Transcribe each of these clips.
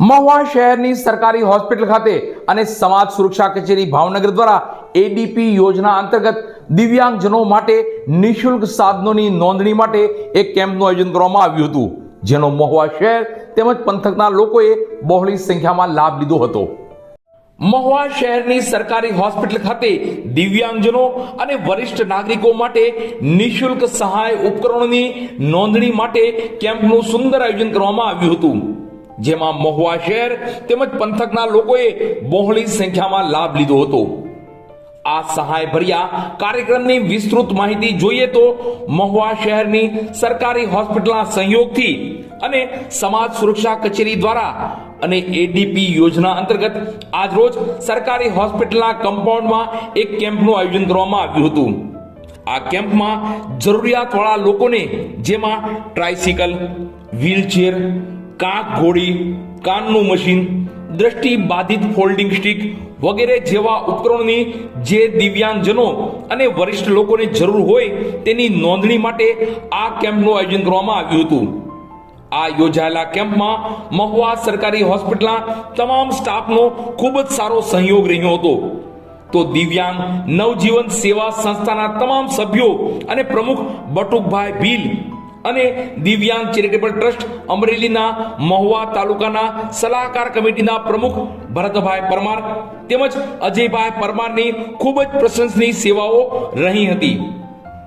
મહુવા શહેરની સરકારી હોસ્પિટલ ખાતે અને સમાજ સુરક્ષા કચેરી ભાવનગર દ્વારા એડીપી યોજના અંતર્ગત દિવ્યાંગજનો માટે નિઃશુલ્ક સાધનોની નોંધણી માટે એક કેમ્પનું આયોજન કરવામાં આવ્યું હતું, જેનો મહુવા શહેર તેમજ પંથકના લોકોએ બહોળી સંખ્યામાં લાભ લીધો હતો. મહુવા શહેરની સરકારી હોસ્પિટલ ખાતે દિવ્યાંગજનો અને વરિષ્ઠ નાગરિકો માટે નિઃશુલ્ક સહાય ઉપકરણોની નોંધણી માટે કેમ્પનું સુંદર આયોજન કરવામાં આવ્યું હતું. જેમાં મહુવા શહેર તેમજ પંથકના લોકોએ બહોળી સંખ્યામાં લાભ લીધો હતો. આ સહાય ભર્યા કાર્યક્રમની વિસ્તૃત માહિતી જોઈએ તો મહુવા શહેરની સરકારી હોસ્પિટલના સહયોગથી અને સમાજ સુરક્ષા કચેરી દ્વારા અને એડીપી યોજના અંતર્ગત આજરોજ સરકારી હોસ્પિટલના કમ્પાઉન્ડમાં એક કેમ્પનું આયોજન કરવામાં આવ્યું હતું. આ કેમ્પમાં જરૂરિયાતવાળા લોકોને જેમાં ટ્રાઇસિકલ વ્હીલચેર કાંક ઘોડી, કાનનું મશીન, દ્રષ્ટિ બાધિત ફોલ્ડિંગ સ્ટિક વગેરે જેવા ઉપકરણોની જે દિવ્યાંગજનો અને વરિષ્ઠ લોકોને જરૂર હોય તેની નોંધણી માટે આ કેમ્પનું આયોજન કરવામાં આવ્યું હતું. આ યોજાયેલા કેમ્પમાં મહુવા સરકારી હોસ્પિટલના તમામ સ્ટાફનો ખૂબ જ સારો સહયોગ રહ્યો હતો. તો દિવ્યાંગ નવજીવન સેવા સંસ્થાના તમામ સભ્યો અને પ્રમુખ બટુકભાઈ ભીલ અને દિવ્યાંગ ચેરિટેબલ ટ્રસ્ટ અમરેલીના મહુવા તાલુકાના સલાહકાર કમિટીના પ્રમુખ ભરતભાઈ પરમાર તેમજ અજયભાઈ પરમારની ખૂબ જ પ્રશંસનીય સેવાઓ રહી હતી.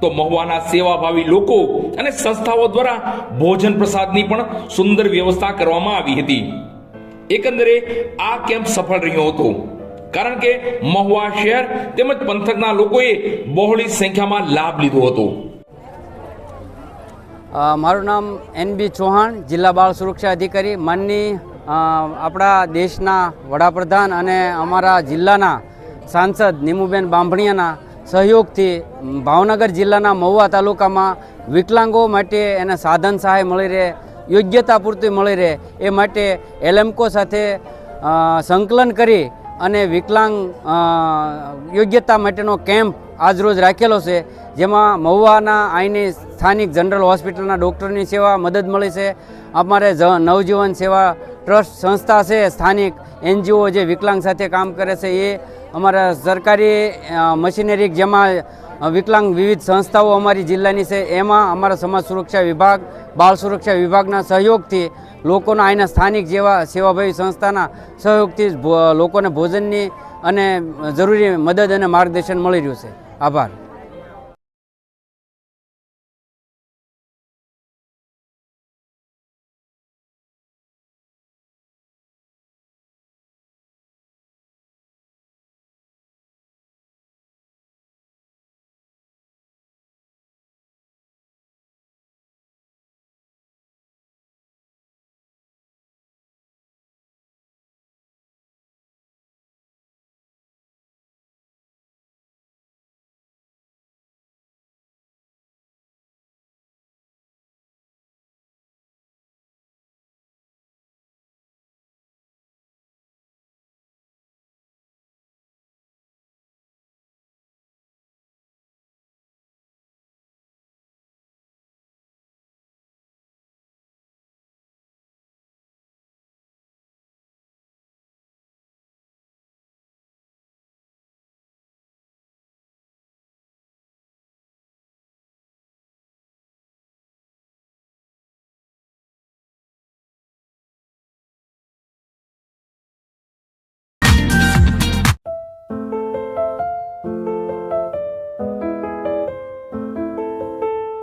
તો મહુવાના સેવાભાવી લોકો અને સંસ્થાઓ દ્વારા ભોજન પ્રસાદની પણ સુંદર વ્યવસ્થા કરવામાં આવી હતી. એકંદરે આ કેમ્પ સફળ રહ્યો હતો. કારણ કે મહુવા શહેર તેમજ પંથકના લોકોએ બહોળી સંખ્યામાં લાભ લીધો હતો. મારું નામ એન બી ચૌહાણ, જિલ્લા બાળ સુરક્ષા અધિકારી, માનની આપણા દેશના વડાપ્રધાન અને અમારા જિલ્લાના સાંસદ નીમુબેન બાંભણિયાના સહયોગથી ભાવનગર જિલ્લાના મહુવા તાલુકામાં વિકલાંગો માટે એને સાધન સહાય મળી રહે, યોગ્યતા પૂરતી મળી રહે, એ માટે એલએમકો સાથે સંકલન કરી અને વિકલાંગ યોગ્યતા માટેનો કેમ્પ આજરોજ રાખેલો છે, જેમાં મહુવાના અહીંની સ્થાનિક જનરલ હોસ્પિટલના ડૉક્ટરની સેવા, મદદ મળી છે. અમારે નવજીવન સેવા ટ્રસ્ટ સંસ્થા છે, સ્થાનિક એનજીઓ જે વિકલાંગ સાથે કામ કરે છે, એ અમારા સરકારી મશીનરી જેમાં વિકલાંગ વિવિધ સંસ્થાઓ અમારી જિલ્લાની છે. એમાં અમારા સમાજ સુરક્ષા વિભાગ, બાળ સુરક્ષા વિભાગના સહયોગથી લોકોના અહીંના સ્થાનિક જેવા સેવાભાવી સંસ્થાના સહયોગથી લોકોને ભોજનની અને જરૂરી મદદ અને માર્ગદર્શન મળી રહ્યું છે. આભાર.